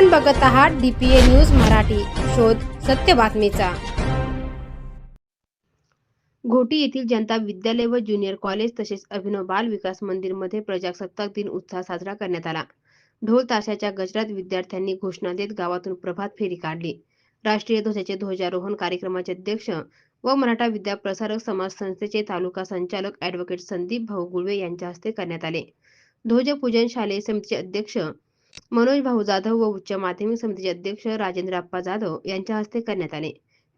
आपण बघत आहात डीपीए न्यूज मराठी. शोध सत्य बातमीचा. घोटी येथील जनता विद्यालय व ज्युनियर कॉलेज तसेच अभिनव बाल विकास मंदिरमध्ये प्रजासत्ताक दिन उत्साह साजरा करण्यात आला. ढोल ताशाच्या गजरात विद्यार्थ्यांनी घोषणा देत गावातून प्रभात फेरी काढली. राष्ट्रीय ध्वजाचे ध्वजारोहण कार्यक्रमाचे अध्यक्ष व मराठा विद्या प्रसारक समाज संस्थेचे तालुका संचालक ॲडव्होकेट संदीप भाऊ गुळवे यांच्या हस्ते करण्यात आले. ध्वजपूजन शालेय समितीचे अध्यक्ष मनोज भाऊ जाधव व उच्च माध्यमिक समितीचे अध्यक्ष राजेंद्र अप्पा जाधव यांच्या हस्ते करण्यात आले.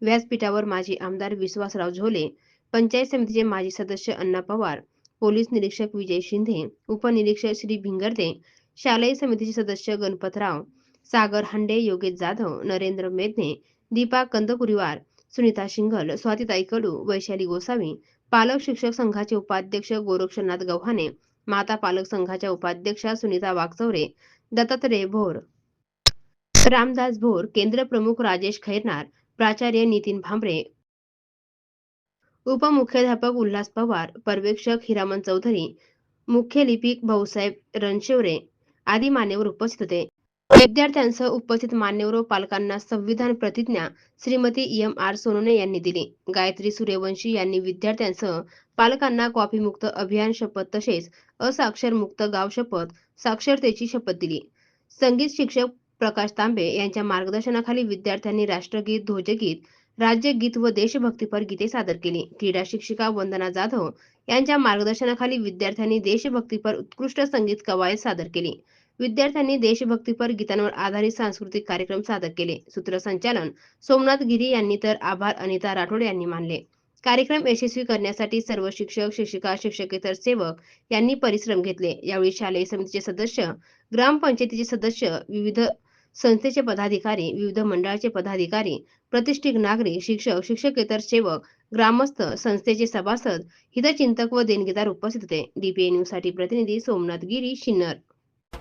व्यासपीठावर माजी आमदार विश्वासराव झोले पंचायत समितीचे माजी सदस्य अण्णा पवार पोलीस निरीक्षक विजय शिंदे उपनिरीक्षक श्री भिंगर्दे शालेय समितीचे सदस्य गणपतराव सागर हांडे योगेश जाधव नरेंद्र मेदने दीपा कंदकुरीवार सुनीता शिंगल स्वातीताई कडू वैशाली गोसावी पालक शिक्षक संघाचे उपाध्यक्ष गोरक्षनाथ गव्हाणे माता पालक संघाच्या उपाध्यक्षा सुनीता वागचौरे दत्तात्रय भोर रामदास भोर केंद्र प्रमुख राजेश खैरनार प्राचार्य नितीन भांबरे उपमुख्याध्यापक उल्हास पवार पर्यवेक्षक हिरामन चौधरी मुख्य लिपिक भाऊसाहेब रणशिवरे आदी मान्यवर उपस्थित होते. विद्यार्थ्यांसह उपस्थित मान्यवर व पालकांना संविधान प्रतिज्ञा श्रीमती एम आर सोनोने यांनी दिली. गायत्री सूर्यवंशी यांनी विद्यार्थ्यांसह पालकांना कॉफीमुक्त अभियान शपथ तसेच असाक्षर मुक्त गाव शपथ साक्षरतेची शपथ दिली. संगीत शिक्षक प्रकाश तांबे यांच्या मार्गदर्शनाखाली विद्यार्थ्यांनी राष्ट्रगीत ध्वजगीत राज्यगीत व देशभक्तीपर गीते सादर केली. क्रीडा शिक्षिका वंदना जाधव यांच्या मार्गदर्शनाखाली विद्यार्थ्यांनी देशभक्तीपर उत्कृष्ट संगीत कवायत सादर केली. विद्यार्थ्यांनी देशभक्तीपर गीतांवर आधारित सांस्कृतिक कार्यक्रम सादर केले. सूत्रसंचालन सोमनाथ गिरी यांनी तर आभार अनिता राठोड यांनी मानले. कार्यक्रम यशस्वी करण्यासाठी सर्व शिक्षक शिक्षिका शिक्षकेतर सेवक यांनी परिश्रम घेतले. यावेळी शालेय समितीचे सदस्य ग्रामपंचायतीचे सदस्य विविध संस्थेचे पदाधिकारी विविध मंडळाचे पदाधिकारी प्रतिष्ठित नागरिक शिक्षक शिक्षकेतर सेवक ग्रामस्थ संस्थेचे सभासद हितचिंतक व देणगीदार उपस्थित होते. डीपीए न्यूजसाठी प्रतिनिधी सोमनाथ गिरी शिन्नर.